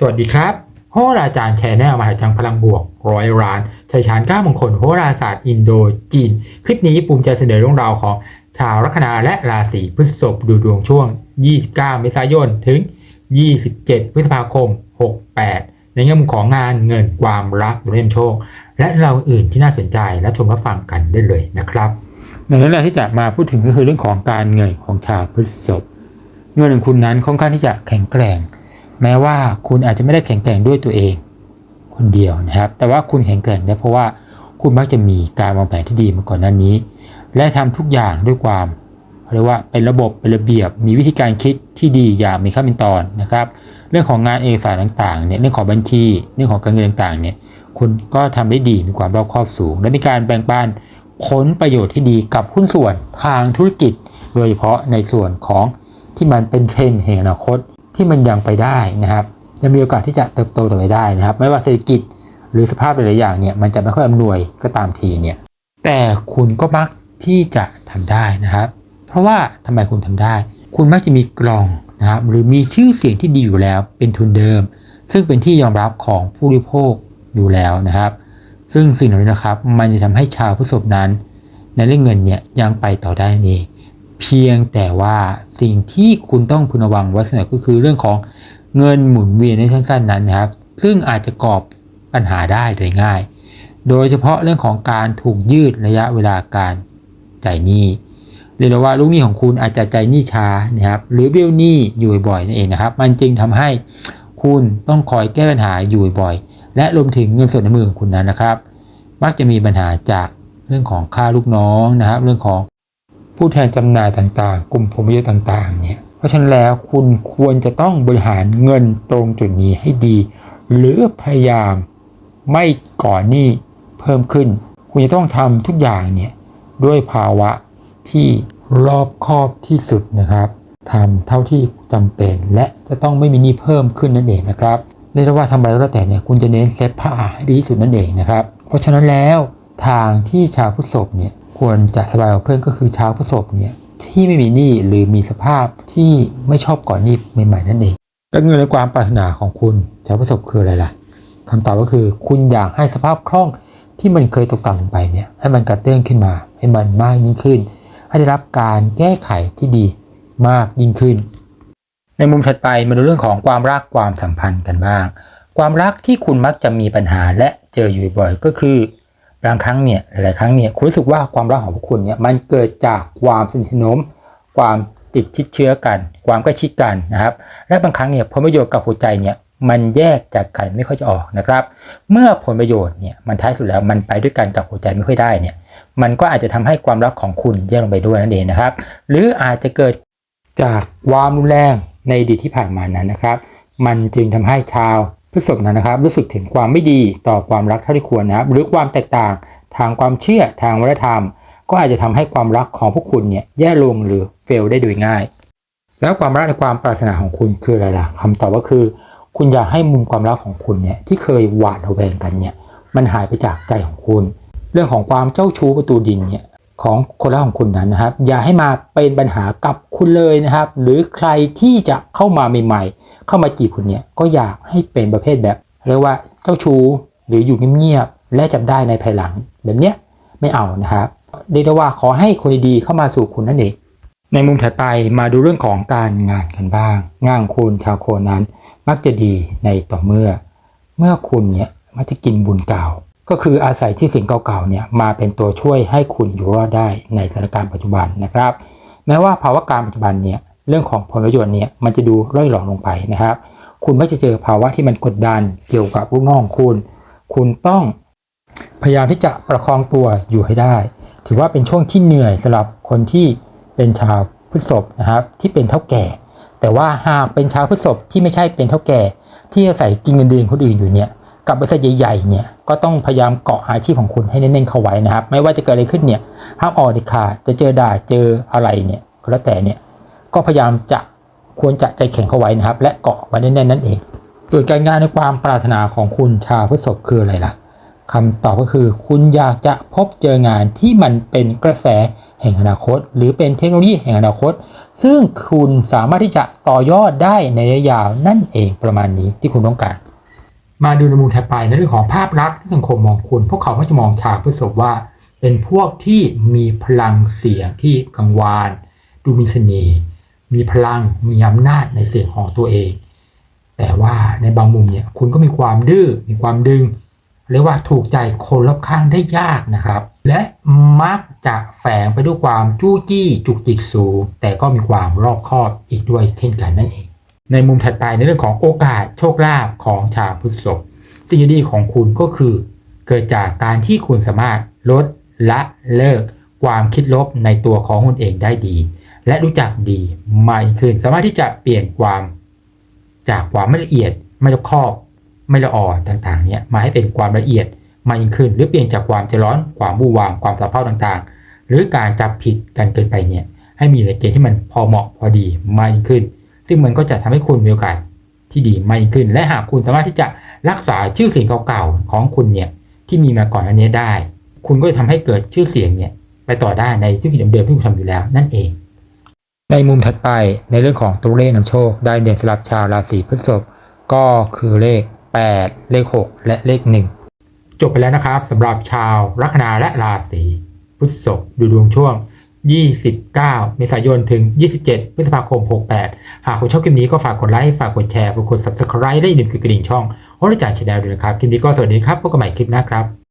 สวัสดีครับโหราจารย์แชแนลมหาจังพลังบวกร้อยร้านชัยชานก้ามงคลโหราศาสตร์อินโดจีน คลิปนี้ปุ่มจะเสนอเรื่องราวของ ชาวลัคนาและราศีพฤษภดูดวงช่วง 29 เมษายน ถึง 27 พฤษภาคม 68 ในแง่มุมของงานเงินความรักเรื่องโชค และเราอื่นที่น่าสนใจและชมรับฟังกันได้เลยนะครับในเรื่องแรกที่จะมาพูดถึงก็คือเรื่องของการเงินของชาวพฤษภเงินของคุณนั้นค่อนข้างที่จะแข็งแกร่ง แม้ว่าคุณอาจจะไม่ได้แข็งแกร่งด้วยตัวเอง คนเดียวนะครับ แต่ว่าคุณแข็งแกร่งได้เพราะว่าคุณมักจะมีการวางแผนที่ดีมาก่อนหน้านี้ และทำทุกอย่างด้วยความเรียกว่าเป็นระบบเป็นระเบียบ มีวิธีการคิดที่ดีอย่างมีขั้นเป็นตอนนะครับ เรื่องของงานเอกสารต่างๆเนี่ยเรื่องของบัญชี เรื่องของการเงินต่างๆเนี่ยคุณก็ทำได้ดีมีความรอบคอบสูง และมีการแบ่งปันผลประโยชน์ที่ดีกับหุ้นส่วนทางธุรกิจ โดยเฉพาะในส่วนของที่มันเป็นเทรนด์แห่งอนาคต ที่มันยังไปได้นะครับยังมีโอกาสที่จะเติบโตต่อไปได้นะครับ ไม่ว่าเศรษฐกิจหรือสภาพหลายๆอย่างเนี่ยมันจะไม่ค่อยอำนวยก็ตามทีเนี่ยแต่คุณก็มักที่จะทำได้นะครับ เพราะว่าทำไมคุณทำได้ คุณมักจะมีกลองนะครับหรือมีชื่อเสียงที่ดีอยู่แล้วเป็นทุนเดิม ซึ่งเป็นที่ยอมรับของผู้บริโภคอยู่แล้วนะครับ ซึ่งสิ่งเหล่านี้นะครับ มันจะทำให้ชาวผู้สบนั้นในเรื่องเงินเนี่ยยังไปต่อได้นั่นเอง เพียงแต่ว่าสิ่งที่คุณต้องพึงระวังไว้เสมอก็คือเรื่องของเงินหมุนเวียนในสั้นๆนั้นนะครับ ซึ่งอาจจะก่อปัญหาได้โดยง่าย โดยเฉพาะเรื่องของการถูกยืดระยะเวลาการจ่ายหนี้เรียกว่าลูกหนี้ของคุณอาจจะจ่ายหนี้ช้านะครับหรือเบี้ยวหนี้อยู่บ่อยๆนั่นเองนะครับ มันจึงทำให้คุณต้องคอยแก้ปัญหาอยู่บ่อยๆและรวมถึงเงินสดในมือของคุณนั้นนะครับ มักจะมีปัญหาจากเรื่องของค่าลูกน้องนะครับ เรื่องของ ผู้แทนจำหน่ายต่างๆ กลุ่มผลประโยชน์ต่างๆเนี่ยเพราะฉะนั้นแล้วคุณควรจะต้องบริหารเงินตรงจุดนี้ให้ดี หรือพยายามไม่ก่อหนี้เพิ่มขึ้น คุณจะต้องทำทุกอย่างเนี่ยด้วยภาวะที่รอบคอบที่สุดนะครับทำเท่าที่จำเป็น และจะต้องไม่มีหนี้เพิ่มขึ้นนั่นเองนะครับเรียกว่าทำอะไรก็แล้วแต่เนี่ยคุณจะเน้นเซฟผ้าให้ดีที่สุดนั่นเองนะครับ เพราะฉะนั้นแล้ว ทางที่ชาวพุทธศพเนี่ยควรจะสบายกว่าเพื่อนก็คือชาวพุทธศพเนี่ยที่ไม่มีหนี้หรือมีสภาพที่ไม่ชอบก่อนหนี้ใหม่ๆนั่นเองและเงินและความปรารถนาของคุณชาวพุทธศพคืออะไรล่ะคำตอบก็คือคุณอยากให้สภาพคล่องที่มันเคยตกต่ำลงไปเนี่ยให้มันกระเตื้องขึ้นมา ให้มันมากยิ่งขึ้น ให้ได้รับการแก้ไขที่ดีมากยิ่งขึ้น ในมุมถัดไปมาดูเรื่องของความรักความสัมพันธ์กันบ้าง ความรักที่คุณมักจะมีปัญหาและเจออยู่บ่อยก็คือ บางครั้งเนี่ยหลายครั้งเนี่ยคุณรู้สึกว่าความรักของพวกคุณเนี่ยมันเกิดจากความสนิทสนมความติดชิดเชื้อกัน ความใกล้ชิดกันนะครับ และบางครั้งเนี่ยผลประโยชน์กับหัวใจเนี่ยมันแยกจากกันไม่ค่อยจะออกนะครับ เมื่อผลประโยชน์เนี่ยมันท้ายสุดแล้วมันไปด้วยกันกับหัวใจไม่ค่อยได้เนี่ยมันก็อาจจะทำให้ความรักของคุณแย่ลงไปด้วยนั่นเองนะครับ หรืออาจจะเกิดจากความรุนแรงในอดีตที่ผ่านมานั้นนะครับ มันจึงทำให้ชาว พฤษภนั้นนะครับรู้สึกถึงความไม่ดีต่อความรักเท่าที่ควรนะครับหรือความแตกต่างทางความเชื่อทางวัฒนธรรม ก็อาจจะทำให้ความรักของพวกคุณเนี่ยแย่ลงหรือเฟลได้โดยง่าย แล้วความรักในความปรารถนาของคุณคืออะไรล่ะคำตอบก็คือ คุณอยากให้มุมความรักของคุณเนี่ยที่เคยหวาดระแวงกันเนี่ยมันหายไปจากใจของคุณ เรื่องของความเจ้าชู้ประตูดินเนี่ย ของคนรักของคุณนั้นนะครับ อย่าให้มาเป็นปัญหากับคุณเลยนะครับ หรือใครที่จะเข้ามาใหม่ ๆ เข้ามาจีบคุณเนี่ยก็อยากให้เป็นประเภทแบบเรียกว่าเจ้าชู้หรืออยู่เงียบๆและจับได้ในภายหลังแบบเนี้ยไม่เอานะครับเรียกได้ว่าขอให้คนดีๆเข้ามาสู่คุณนั่นเองในมุมถัดไปมาดูเรื่องของการงานกันบ้าง งานคุณชาวโคนั้น มักจะดีในต่อเมื่อ เมื่อคุณเนี่ยมักจะกินบุญเก่า ก็คืออาศัยที่สิ่งเก่าๆเนี่ยมาเป็นตัวช่วยให้คุณอยู่รอดได้ในสถานการณ์ปัจจุบันนะครับ แม้ว่าภาวะการปัจจุบันเนี่ยเรื่องของผลประโยชน์เนี่ยมันจะดูร่อยหลอลงไปนะครับ คุณไม่จะเจอภาวะที่มันกดดันเกี่ยวกับลูกน้องของคุณ คุณต้องพยายามที่จะประคองตัวอยู่ให้ได้ ถือว่าเป็นช่วงที่เหนื่อยสำหรับคนที่เป็นชาวพฤษภนะครับที่เป็นเท่าแก่ แต่ว่าหากเป็นชาวพฤษภที่ไม่ใช่เป็นเท่าแก่ ที่อาศัยกินเงินเดือนคนอื่นอยู่เนี่ย กับบริษัทใหญ่ๆเนี่ยก็ต้องพยายามเกาะอาชีพของคุณให้แน่นๆเข้าไว้นะครับ ไม่ว่าจะเกิดอะไรขึ้นเนี่ยห้ามออกเด็ดขาดจะเจอด่าเจออะไรเนี่ยก็แล้วแต่เนี่ยก็พยายามจะควรจะใจแข็งเข้าไว้นะครับ และเกาะไว้แน่นๆนั่นเองส่วนการงานในความปรารถนาของคุณชาวพฤษภคืออะไรล่ะคำตอบก็คือคุณอยากจะพบเจองานที่มันเป็นกระแสแห่งอนาคต หรือเป็นเทคโนโลยีแห่งอนาคต ซึ่งคุณสามารถที่จะต่อยอดได้ในระยะยาวนั่นเองประมาณนี้ที่คุณต้องการ มาดูในมุมถัดไปในเรื่องของภาพลักษณ์ที่สังคมมองคุณ พวกเขามักจะมองชาวพฤษภว่า เป็นพวกที่มีพลังเสียงที่กังวาน ดูมีเสน่ห์มีพลังมีอำนาจในเสียงของตัวเอง แต่ว่าในบางมุมเนี่ยคุณก็มีความดื้อมีความดึงเรียกว่าถูกใจคนรอบข้างได้ยากนะครับ และมักจะแฝงไปด้วยความจู้จี้จุกจิกสูงแต่ก็มีความรอบคอบอีกด้วยเช่นกันนั่นเอง ในมุมถัดไปในเรื่องของโอกาสโชคลาภของชาวพฤษภสิ่งที่ดีของคุณก็คือ เกิดจากการที่คุณสามารถลดละเลิก ความคิดลบในตัวของคุณเองได้ดี และรู้จักดีมากขึ้นสามารถที่จะเปลี่ยนความจากความไม่ละเอียด ไม่รอบคอบ ไม่ละอ่อนต่างๆเนี่ยมาให้เป็นความละเอียดมากยิ่งขึ้น หรือเปลี่ยนจากความใจร้อนความบู่วามความสะเพร่าต่างๆ หรือการจับผิดกันเกินไปเนี่ยให้มีในเกณฑ์ที่มันพอเหมาะพอดีมากยิ่งขึ้น ซึ่งมันก็จะทำให้คุณมีโอกาสที่ดีมากยิ่งขึ้น และหากคุณสามารถที่จะรักษาชื่อเสียงเก่าๆของคุณเนี่ยที่มีมาก่อนอันนี้ได้ คุณก็จะทำให้เกิดชื่อเสียงเนี่ยไปต่อได้ในสิ่งที่เดิมๆที่คุณทำอยู่แล้วนั่นเอง ในมุมถัดไปในเรื่องของตัวเลขนำโชค ได้เด่นสำหรับชาวราศีพฤษภก็คือเลข 8 เลข 6 และเลข 1 จบไปแล้วนะครับสำหรับชาวลัคนาและราศีพฤษภดูดวงช่วง 29 เมษายนถึง 27 พฤษภาคม 68 หากคุณชอบคลิปนี้ก็ฝากกดไลค์ ฝากกดแชร์ฝากกด subscribe และอย่าลืมกดกระดิ่งช่องโอรจารย์ชาแนลด้วยนะครับ คลิปนี้ก็สวัสดีครับ พบกันใหม่คลิปหน้าครับ